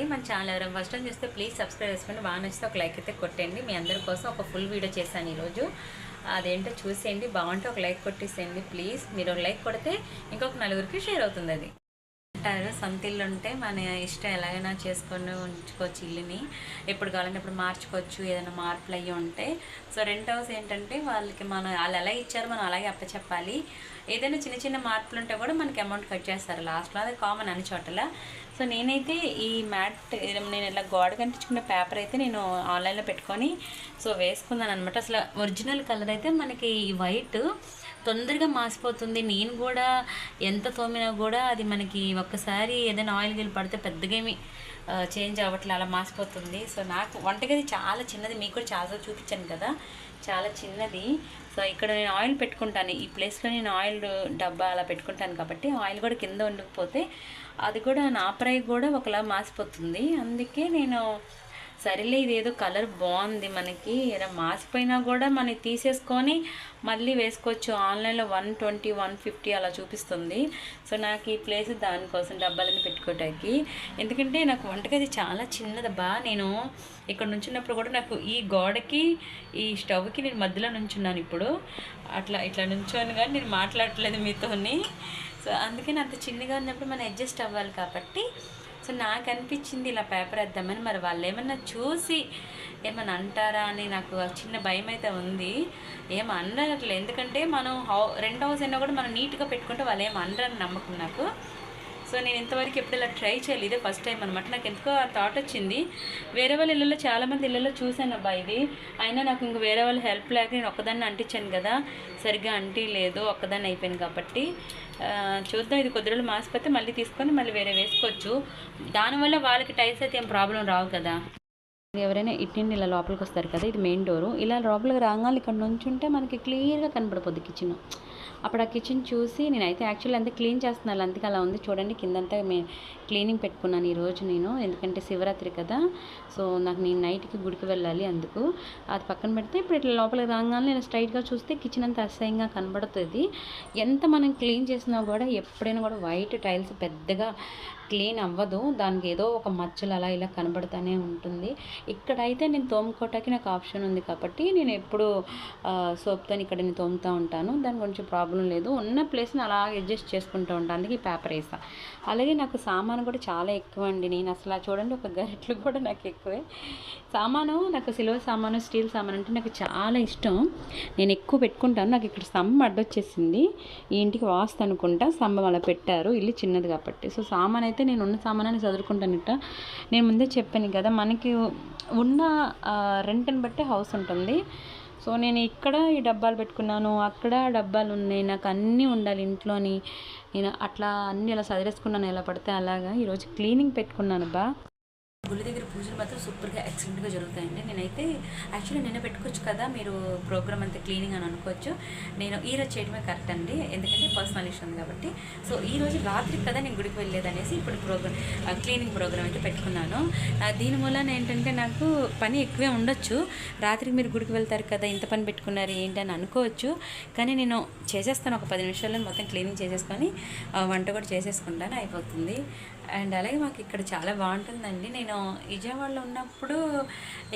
అండి మన ఛానల్ ఎవరైనా ఫస్ట్ టైం చూస్తే ప్లీజ్ సబ్స్క్రైబ్ చేసుకోండి బాగా నచ్చితే ఒక లైక్ అయితే కొట్టండి. మీ అందరి కోసం ఒక ఫుల్ వీడియో చేశాను ఈరోజు. అదేంటో చూసేయండి. బాగుంటే ఒక లైక్ కొట్టేసేయండి ప్లీజ్. మీరు ఒక లైక్ కొడితే ఇంకొక నలుగురికి షేర్ అవుతుంది అది. అంటారు సొంత ఇల్లు ఉంటే మన ఇష్టం ఎలాగైనా చేసుకొని ఉంచుకోవచ్చు ఇల్లుని. ఎప్పుడు కావాలంటే ఇప్పుడు మార్చుకోవచ్చు. ఏదైనా మార్పులు అయ్యి ఉంటే. సో రెంట్ హౌస్ ఏంటంటే వాళ్ళకి మనం వాళ్ళు ఎలా ఇచ్చారో మనం అలాగే అప్పచెప్పాలి. ఏదైనా చిన్న చిన్న మార్పులు ఉంటే కూడా మనకి అమౌంట్ కట్ చేస్తారు. లాస్ట్లో అది కామన్ అని చోటల. సో నేనైతే ఈ మ్యాట్ నేను ఇలా గోడ కంటించుకున్న పేపర్ అయితే నేను ఆన్లైన్లో పెట్టుకొని సో వేసుకున్నాను అనమాట అసలు ఒరిజినల్ కలర్ అయితే మనకి ఈ వైట్. తొందరగా మాసిపోతుంది. నేను కూడా ఎంత తోమినా కూడా అది మనకి ఒక్కసారి ఏదైనా ఆయిల్ గిల్ పడితే పెద్దగా ఏమి చేంజ్ అవ్వట్లే అలా మాసిపోతుంది. సో నాకు వంటగది చాలా చిన్నది. మీకు కూడా చాలా చూపించాను కదా. చాలా చిన్నది. సో ఇక్కడ నేను ఆయిల్ పెట్టుకుంటాను. ఈ ప్లేస్లో నేను ఆయిల్ డబ్బా అలా పెట్టుకుంటాను కాబట్టి ఆయిల్ కూడా కింద ఉండకపోతే అది కూడా నా ప్రై కూడా ఒకలా మాసిపోతుంది. అందుకే నేను సరేలే ఇదేదో కలర్ బాగుంది మనకి. ఇలా మాసిపోయినా కూడా మనం తీసేసుకొని మళ్ళీ వేసుకోవచ్చు. ఆన్లైన్లో వన్ ట్వంటీ వన్ ఫిఫ్టీ అలా చూపిస్తుంది. సో నాకు ఈ ప్లేస్ దానికోసం డబ్బాలని పెట్టుకోవటానికి ఎందుకంటే నాకు వంటగది చాలా చిన్నదబ్బా. నేను ఇక్కడ నుంచున్నప్పుడు కూడా నాకు ఈ గోడకి ఈ స్టవ్కి నేను మధ్యలో నుంచున్నాను ఇప్పుడు. అట్లా ఇట్లా నుంచోను కానీ నేను మాట్లాడట్లేదు మీతోని. సో అందుకని అంత చిన్నగా ఉన్నప్పుడు మనం అడ్జస్ట్ అవ్వాలి కాబట్టి సో నాకు అనిపించింది ఇలా పేపర్ వేద్దామని మరి వాళ్ళు ఏమన్నా చూసి ఏమన్నా అంటారా అని నాకు చిన్న భయం అయితే ఉంది. ఏం అనట్లేదు. ఎందుకంటే మనం హౌ రెండు హౌస్ అయినా కూడా మనం నీట్గా పెట్టుకుంటే వాళ్ళు ఏం అనరని నమ్మకం నాకు. సో నేను ఇంతవరకు ఎప్పుడు ఇలా ట్రై చేయలేదు. ఇదే ఫస్ట్ టైం అనమాట నాకు ఎందుకో ఆ థాట్ వచ్చింది. వేరే వాళ్ళ ఇళ్ళలో చాలామంది ఇళ్ళలో చూశాను అబ్బా ఇది అయినా నాకు ఇంక వేరే వాళ్ళ హెల్ప్ లేక నేను ఒక్కదాన్ని అంటించాను కదా. సరిగ్గా అంటీ లేదు ఒక్కదాన్ని అయిపోయింది కాబట్టి. చూద్దాం. ఇది కొద్ది రోజులు మాసిపోతే మళ్ళీ తీసుకొని మళ్ళీ వేరే వేసుకోవచ్చు. దానివల్ల వాళ్ళకి టైల్స్ అయితే ఏం ప్రాబ్లం రావు కదా. ఎవరైనా ఇట్టిండి ఇలా లోపలికి వస్తారు కదా ఇది మెయిన్ డోరు ఇలా లోపలికి రాగానే ఇక్కడ నుంచి ఉంటే మనకి క్లియర్గా కనపడిపోద్ది కిచెన్ అప్పుడు ఆ కిచెన్ చూసి నేనైతే యాక్చువల్లీ అంతా క్లీన్ చేస్తున్నాను అందుకే అలా ఉంది. చూడండి కిందంతా మే క్లీనింగ్ పెట్టుకున్నాను ఈరోజు నేను. ఎందుకంటే శివరాత్రి కదా. సో నాకు నేను నైట్కి గుడికి వెళ్ళాలి అందుకు. అది పక్కన పెడితే ఇప్పుడు ఇట్లా లోపలికి రాగానే నేను స్ట్రైట్గా చూస్తే కిచెన్ అంతా అసహ్యంగా కనబడుతుంది. ఎంత మనం క్లీన్ చేసినా కూడా ఎప్పుడైనా కూడా వైట్ టైల్స్ పెద్దగా క్లీన్ అవ్వదు. దానికి ఏదో ఒక మచ్చలు అలా ఇలా కనబడుతూనే ఉంటుంది. ఇక్కడైతే నేను తోముకోవటానికి నాకు ఆప్షన్ ఉంది కాబట్టి నేను ఎప్పుడు సోప్తో ఇక్కడ నేను తోముతూ ఉంటాను. దాని గురించి ప్రాబ్లం లేదు. ఉన్న ప్లేస్ని అలా అడ్జస్ట్ చేసుకుంటూ ఉంటాను అందుకే ఈ పేపర్ వేసా అలాగే నాకు సామాను కూడా చాలా ఎక్కువ అండి నేను అసలు చూడండి ఒక గరిట్లు కూడా నాకు ఎక్కువే. సామాను నాకు సిల్వర్ సామాను స్టీల్ సామాను అంటే నాకు చాలా ఇష్టం. నేను ఎక్కువ పెట్టుకుంటాను. నాకు ఇక్కడ స్తంభం అడ్డొచ్చేసింది. ఈ ఇంటికి వాస్తు అనుకుంటా. స్తంభం అలా పెట్టారు. ఇల్లు చిన్నది కాబట్టి. సో సామాన్ అయితే నేను ఉన్న సామానాన్ని చదువుకుంటానట. నేను ముందే చెప్పాను కదా మనకి ఉన్న రెంట్ని బట్టి హౌస్ ఉంటుంది. సో నేను ఇక్కడ ఈ డబ్బాలు పెట్టుకున్నాను. అక్కడ డబ్బాలు ఉన్నాయి. నాకు అన్నీ ఉండాలి ఇంట్లోని. నేను అట్లా అన్నీ అలా సదిరేసుకున్నాను. ఎలా పడితే అలాగా. ఈరోజు క్లీనింగ్ పెట్టుకున్నాను బా. గుడి దగ్గర పూజలు మాత్రం సూపర్గా ఎక్సలెంట్గా జరుగుతాయండి. నేనైతే యాక్చువల్లీ నిన్న పెట్టుకోవచ్చు కదా మీరు ప్రోగ్రామ్ అంతా క్లీనింగ్ అని అనుకోవచ్చు. నేను ఈ రోజు చేయడమే కరెక్ట్ అండి. ఎందుకంటే పర్సనల్ ఇష్యూ ఉంది కాబట్టి. సో ఈ రోజు రాత్రి కదా నేను గుడికి వెళ్ళేదనేసి ఇప్పుడు ప్రోగ్రామ్ క్లీనింగ్ ప్రోగ్రామ్ అయితే పెట్టుకున్నాను. దీని మూలన ఏంటంటే నాకు పని ఎక్కువే ఉండొచ్చు. రాత్రికి మీరు గుడికి వెళ్తారు కదా ఇంత పని పెట్టుకున్నారు ఏంటి అని అనుకోవచ్చు. కానీ నేను చేసేస్తాను ఒక పది నిమిషాల్లో మొత్తం క్లీనింగ్ చేసేసుకొని వంట కూడా చేసేసుకుంటాను అయిపోతుంది. అండ్ అలాగే మాకు ఇక్కడ చాలా బాగుంటుందండి. నేను విజయవాడలో ఉన్నప్పుడు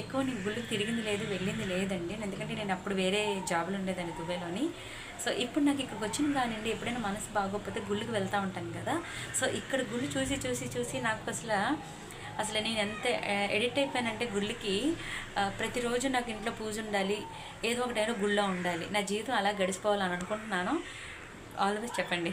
ఎక్కువ నేను గుళ్ళకి తిరిగింది లేదు వెళ్ళింది లేదండి. ఎందుకంటే నేను అప్పుడు వేరే జాబులు ఉండేదాన్ని దుబాయ్లోని. సో ఇప్పుడు నాకు ఇక్కడికి వచ్చిన కానివ్వండి ఎప్పుడైనా మనసు బాగోకపోతే గుళ్ళకి వెళ్తూ ఉంటాను కదా. సో ఇక్కడ గుళ్ళు చూసి చూసి చూసి నాకు అసలు అసలు నేను ఎంత ఎడిట్ అయిపోయానంటే గుళ్ళకి ప్రతిరోజు నాకు ఇంట్లో పూజ ఉండాలి ఏదో ఒకటైనా గుళ్ళో ఉండాలి. నా జీవితం అలా గడిచిపోవాలని అనుకుంటున్నాను. ఆల్వేస్ చెప్పండి.